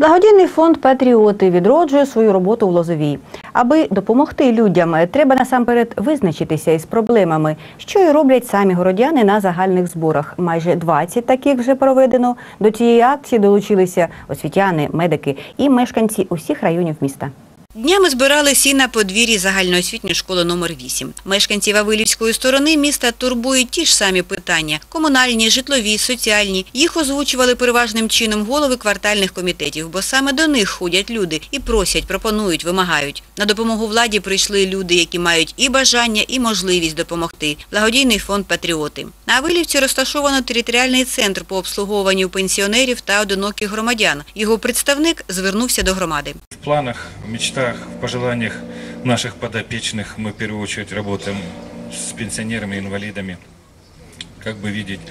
Благодійний фонд Патріоти відроджує свою роботу в Лозовій. Аби допомогти людям, треба насамперед визначитися із проблемами, що і роблять самі городяни на загальних зборах. Майже 20 таких вже проведено. До цієї акції долучилися освітяни, медики і мешканці усіх районів міста. Днями збирали всі на подвір'ї загальноосвітньої школи номер 8 Мешканців Авилівської сторони міста турбують ті ж самі питання – комунальні, житлові, соціальні. Їх озвучували переважним чином голови квартальних комітетів, бо саме до них ходять люди і просять, пропонують, вимагають. На допомогу владі прийшли люди, які мають і бажання, і можливість допомогти. Благодійний фонд «Патріоти». На Авилівці розташовано територіальний центр по обслуговуванню пенсіонерів та одиноких громадян. Його представник звернувся до громади. В планах, в мечтах, в пожеланиях наших подопечных мы в первую очередь работаем с пенсионерами, инвалидами. Как бы видеть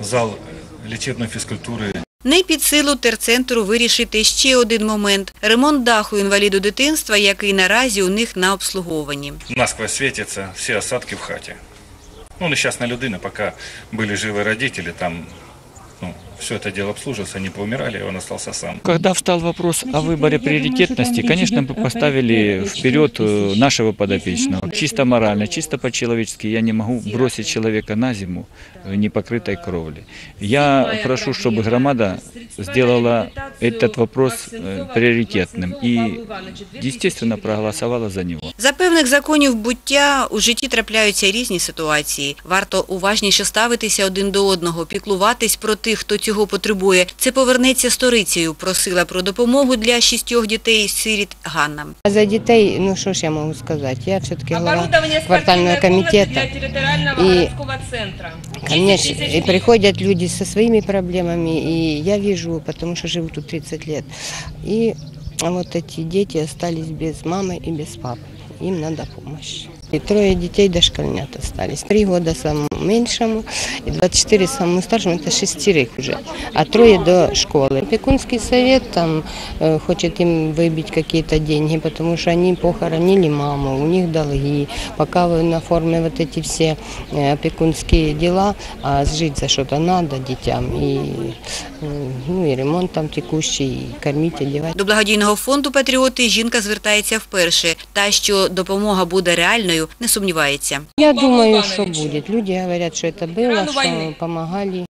зал лечебной физкультуры, Не під силу терцентру вирішити ще один момент – ремонт даху інваліду дитинства, який наразі у них на обслуговуванні. насквозь светятся все осадки в хате. Ну, несчастная людина, пока были живы родители, там ну, все это дело обслуживался, они поумирали, и он остался сам. Когда встал вопрос о выборе приоритетности, конечно, мы поставили вперед э, нашего подопечного. Чисто морально, чисто по-человечески я не могу бросить человека на зиму в непокрытой кровле. Я прошу, чтобы громада сделала этот вопрос э, приоритетным и, естественно, проголосовала за него. За певних законів буття у житті трапляються різні ситуації. Варто уважніше ставитися один до одного, піклуватись про тих, хто цього потребує. Це повернеться сторицею, просила про допомогу для шістьох дітей-сиріт Ганна. А За дітей, ну що ж я можу сказати? Я все-таки голова Оборудование квартального спортивной комнаты комитета. для территориального И- городского центра. Ко мне 10 ж- тысяч и гривен. приходят люди со своими проблемами, и я вижу, потому что живу тут 30 лет. И вот эти дети остались без мамы и без папы. Им надо помощь. И трое детей дошкольнят остались. Три года самому меньшему и 24 самому старшему, это шестерых уже, а трое до школы. Опекунский совет там э, хочет им выбить какие-то деньги, потому что они похоронили маму, у них долги. Пока вы на форме вот эти все э, опекунские дела, а жить за что-то надо детям. И, э, ну, и ремонт там текущий, и кормить, одевать. До благодійного фонду «Патріоти» жінка звертається вперше. Та, що допомога буде реальною, не сумнівається. Я Павлу думаю, Ивановичу. что будет. Люди говорят, что это было, Рану что войны. помогали.